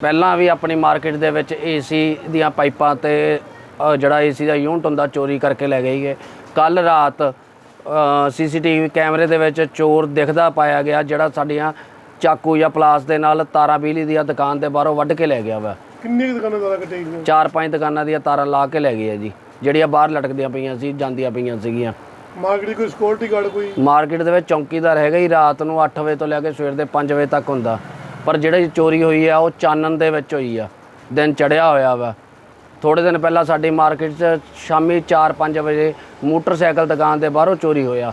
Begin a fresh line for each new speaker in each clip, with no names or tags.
ਪਹਿਲਾਂ ਵੀ ਆਪਣੀ ਮਾਰਕੀਟ ਦੇ ਵਿੱਚ ਏਸੀ ਦੀਆਂ ਪਾਈਪਾਂ ਤੇ ਅ, ਜਿਹੜਾ ਏਸੀ ਦਾ ਯੂਨਿਟ ਹੁੰਦਾ ਚੋਰੀ ਕਰਕੇ ਲੈ ਗਈ ਹੈ ਕੱਲ ਰਾਤ ਸੀਸੀਟੀਵੀ ਕੈਮਰੇ ਦੇ ਵਿੱਚ ਚੋਰ ਦਿਖਦਾ ਪਾਇਆ ਗਿਆ ਜਿਹੜਾ ਸਾਡੀਆਂ ਚਾਕੂ ਜਾਂ ਪਲਾਸ ਦੇ ਨਾਲ ਤਾਰਾਂ ਬਿਜਲੀ ਦੀਆਂ ਦੁਕਾਨ ਦੇ ਬਾਹਰੋਂ ਵੱਢ ਕੇ ਲੈ ਗਿਆ ਵਾ।
ਕਿੰਨੀ ਕੁ ਦੁਕਾਨਾਂ ਜ਼ਿਆਦਾ ਕੱਟੇ ਗਈਆਂ?
ਚਾਰ ਪੰਜ ਦੁਕਾਨਾਂ ਦੀਆਂ ਤਾਰਾਂ ਲਾ ਕੇ ਲੈ ਗਏ ਆ ਜੀ ਜਿਹੜੀਆਂ ਬਾਹਰ ਲਟਕਦੀਆਂ ਪਈਆਂ ਸੀ ਜਾਂਦੀਆਂ ਪਈਆਂ ਸੀਗੀਆਂ।
ਮਾਰਕੀਟ ਕੋਈ ਸਿਕਿਉਰਿਟੀ ਗਾਰਡ ਕੋਈ?
ਮਾਰਕੀਟ ਦੇ ਵਿੱਚ ਚੌਂਕੀਦਾਰ ਹੈਗਾ ਹੀ ਰਾਤ ਨੂੰ 8 ਵਜੇ ਤੋਂ ਲੈ ਕੇ ਸਵੇਰ ਦੇ 5 ਵਜੇ ਤੱਕ ਹੁੰਦਾ। ਪਰ ਜਿਹੜੀ ਚੋਰੀ ਹੋਈ ਆ ਉਹ ਚਾਨਣ ਦੇ ਵਿੱਚ ਹੋਈ ਆ। ਦਿਨ ਚੜਿਆ ਹੋਇਆ ਵਾ। ਥੋੜੇ ਦਿਨ ਪਹਿਲਾਂ ਸਾਡੀ ਮਾਰਕੀਟ 'ਚ ਸ਼ਾਮੀ 4-5 ਵਜੇ ਮੋਟਰਸਾਈਕਲ ਦੁਕਾਨ ਦੇ ਬਾਹਰੋਂ ਚੋਰੀ ਹੋਇਆ।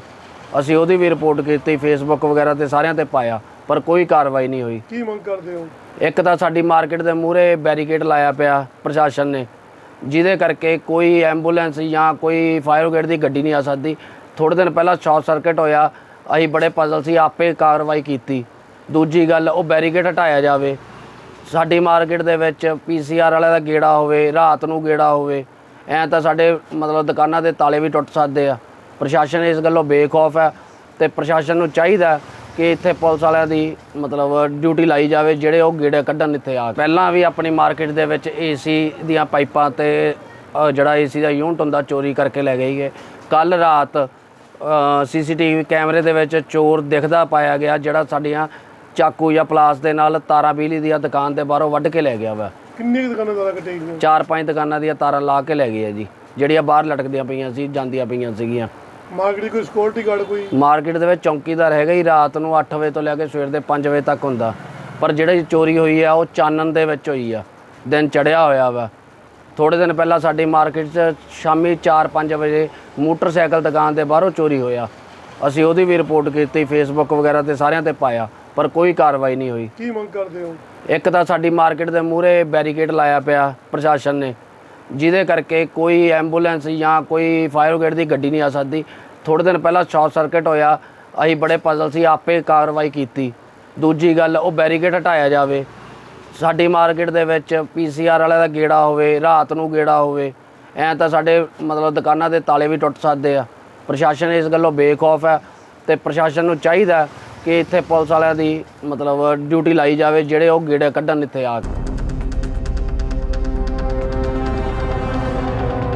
ਅਸੀਂ ਉਹਦੀ ਵੀ ਰਿਪੋਰਟ ਕੀਤੀ ਫੇਸਬੁੱਕ ਵਗੈਰਾ ਤੇ ਸਾਰਿਆਂ ਤੇ ਪਾਇਆ ਪਰ ਕੋਈ ਕਾਰਵਾਈ ਨਹੀਂ ਹੋਈ।
ਕੀ ਮੰਗ ਕਰਦੇ ਹੋ?
ਇੱਕ ਤਾਂ ਸਾਡੀ ਮਾਰਕੀਟ ਦੇ ਮੂਹਰੇ ਬੈਰੀਕੇਡ ਲਾਇਆ ਪਿਆ ਪ੍ਰਸ਼ਾਸਨ ਨੇ ਜਿਹਦੇ ਕਰਕੇ ਕੋਈ ਐਂਬੂਲੈਂਸ ਜਾਂ ਕੋਈ ਫਾਇਰ ਬ੍ਰਿਗੇਡ ਦੀ ਗੱਡੀ ਨਹੀਂ ਆ ਸਕਦੀ। ਥੋੜੇ ਦਿਨ ਪਹਿਲਾਂ ਸ਼ਾਰਟ ਸਰਕਟ ਹੋਇਆ ਅਸੀਂ ਬੜੇ ਪਜ਼ਲ ਸੀ ਆਪੇ ਕਾਰਵਾਈ ਕੀਤੀ। ਦੂਜੀ ਗੱਲ ਉਹ ਬੈਰੀਕੇਡ ਹਟਾਇਆ ਜਾਵੇ। ਸਾਡੀ ਮਾਰਕੀਟ ਦੇ ਵਿੱਚ ਪੀਸੀਆਰ ਵਾਲਿਆਂ ਦਾ ਗੇੜਾ ਹੋਵੇ ਰਾਤ ਨੂੰ ਗੇੜਾ ਹੋਵੇ ਐਂ ਤਾਂ ਸਾਡੇ ਮਤਲਬ ਦੁਕਾਨਾਂ ਦੇ ਤਾਲੇ ਵੀ ਟੁੱਟ ਸਕਦੇ ਆ। ਪ੍ਰਸ਼ਾਸਨ ਇਸ ਗੱਲੋਂ ਬੇਖੌਫ ਹੈ ਤੇ ਪ੍ਰਸ਼ਾਸਨ ਨੂੰ ਚਾਹੀਦਾ ਕਿ ਇੱਥੇ ਪੁਲਿਸ ਵਾਲਿਆਂ ਦੀ ਮਤਲਬ ਡਿਊਟੀ ਲਾਈ ਜਾਵੇ ਜਿਹੜੇ ਉਹ ਗੇੜੇ ਕੱਢਣ ਇੱਥੇ ਆ ਪਹਿਲਾਂ ਵੀ ਆਪਣੀ ਮਾਰਕੀਟ ਦੇ ਵਿੱਚ ਏਸੀ ਦੀਆਂ ਪਾਈਪਾਂ ਤੇ ਅ, ਜਿਹੜਾ ਏਸੀ ਦਾ ਯੂਨਿਟ ਹੁੰਦਾ ਚੋਰੀ ਕਰਕੇ ਲੈ ਗਈ ਹੈ ਕੱਲ ਰਾਤ ਸੀਸੀਟੀਵੀ ਕੈਮਰੇ ਦੇ ਵਿੱਚ ਚੋਰ ਦਿਖਦਾ ਪਾਇਆ ਗਿਆ ਜਿਹੜਾ ਸਾਡੀਆਂ ਚਾਕੂ ਜਾਂ ਪਲਾਸ ਦੇ ਨਾਲ ਤਾਰਾਂ ਬਿਜਲੀ ਦੀਆਂ ਦੁਕਾਨ ਦੇ ਬਾਹਰੋਂ ਵੱਢ ਕੇ ਲੈ ਗਿਆ ਵਾ।
ਕਿੰਨੀ ਕੁ ਦੁਕਾਨਾਂ ਜ਼ਿਆਦਾ ਕੱਟੇ ਗਈਆਂ?
ਚਾਰ ਪੰਜ ਦੁਕਾਨਾਂ ਦੀਆਂ ਤਾਰਾਂ ਲਾ ਕੇ ਲੈ ਗਏ ਆ ਜੀ। ਜਿਹੜੀਆਂ ਬਾਹਰ ਲਟਕਦੀਆਂ ਪਈਆਂ ਸੀ ਜਾਂਦੀਆਂ ਪਈਆਂ ਸੀਗੀਆਂ।
ਮਾਰਕੀਟ ਕੋਈ ਸਿਕਿਉਰਿਟੀ ਗਾਰਡ ਕੋਈ?
ਮਾਰਕੀਟ ਦੇ ਵਿੱਚ ਚੌਂਕੀਦਾਰ ਹੈਗਾ ਹੀ ਰਾਤ ਨੂੰ 8 ਵਜੇ ਤੋਂ ਲੈ ਕੇ ਸਵੇਰ ਦੇ 5 ਵਜੇ ਤੱਕ ਹੁੰਦਾ। ਪਰ ਜਿਹੜੀ ਚੋਰੀ ਹੋਈ ਆ ਉਹ ਚਾਨਣ ਦੇ ਵਿੱਚ ਹੋਈ ਆ। ਦਿਨ ਚੜਿਆ ਹੋਇਆ ਵਾ। ਥੋੜੇ ਦਿਨ ਪਹਿਲਾਂ ਸਾਡੀ ਮਾਰਕੀਟ 'ਚ ਸ਼ਾਮੀ 4-5 ਵਜੇ ਮੋਟਰਸਾਈਕਲ ਦੁਕਾਨ ਦੇ ਬਾਹਰੋਂ ਚੋਰੀ ਹੋਇਆ। ਅਸੀਂ ਉਹਦੀ ਵੀ ਰਿਪੋਰਟ ਕੀਤੀ ਫੇਸਬੁੱਕ ਵਗੈਰਾ ਤੇ ਸਾਰਿਆਂ ਤੇ ਪਾਇਆ। ਪਰ ਕੋਈ ਕਾਰਵਾਈ ਨਹੀਂ ਹੋਈ।
ਕੀ ਮੰਗ ਕਰਦੇ ਹੋ?
ਇੱਕ ਤਾਂ ਸਾਡੀ ਮਾਰਕੀਟ ਦੇ ਮੂਹਰੇ ਬੈਰੀਕੇਡ ਲਾਇਆ ਪਿਆ ਪ੍ਰਸ਼ਾਸਨ ਨੇ ਜਿਹਦੇ ਕਰਕੇ ਕੋਈ ਐਂਬੂਲੈਂਸ ਜਾਂ ਕੋਈ ਫਾਇਰ ਬ੍ਰਿਗੇਡ ਦੀ ਗੱਡੀ ਨਹੀਂ ਆ ਸਕਦੀ। ਥੋੜੇ ਦਿਨ ਪਹਿਲਾਂ ਸ਼ਾਰਟ ਸਰਕਟ ਹੋਇਆ ਅਸੀਂ ਬੜੇ ਪਜ਼ਲ ਸੀ ਆਪੇ ਕਾਰਵਾਈ ਕੀਤੀ। ਦੂਜੀ ਗੱਲ ਉਹ ਬੈਰੀਕੇਡ ਹਟਾਇਆ ਜਾਵੇ। ਸਾਡੀ ਮਾਰਕੀਟ ਦੇ ਵਿੱਚ ਪੀਸੀਆਰ ਵਾਲਿਆਂ ਦਾ ਗੇੜਾ ਹੋਵੇ ਰਾਤ ਨੂੰ ਗੇੜਾ ਹੋਵੇ ਐਂ ਤਾਂ ਸਾਡੇ ਮਤਲਬ ਦੁਕਾਨਾਂ ਦੇ ਤਾਲੇ ਵੀ ਟੁੱਟ ਸਕਦੇ ਆ। ਪ੍ਰਸ਼ਾਸਨ ਇਸ ਗੱਲੋਂ ਬੇਖੌਫ ਹੈ ਤੇ ਪ੍ਰਸ਼ਾਸਨ ਨੂੰ ਚਾਹੀਦਾ ਕਿ ਇੱਥੇ ਪੁਲਿਸ ਵਾਲਿਆਂ ਦੀ ਮਤਲਬ ਡਿਊਟੀ ਲਾਈ ਜਾਵੇ, ਜਿਹੜੇ ਉਹ ਗੇੜੇ ਕੱਢਣ ਇੱਥੇ ਆ ਕੇ।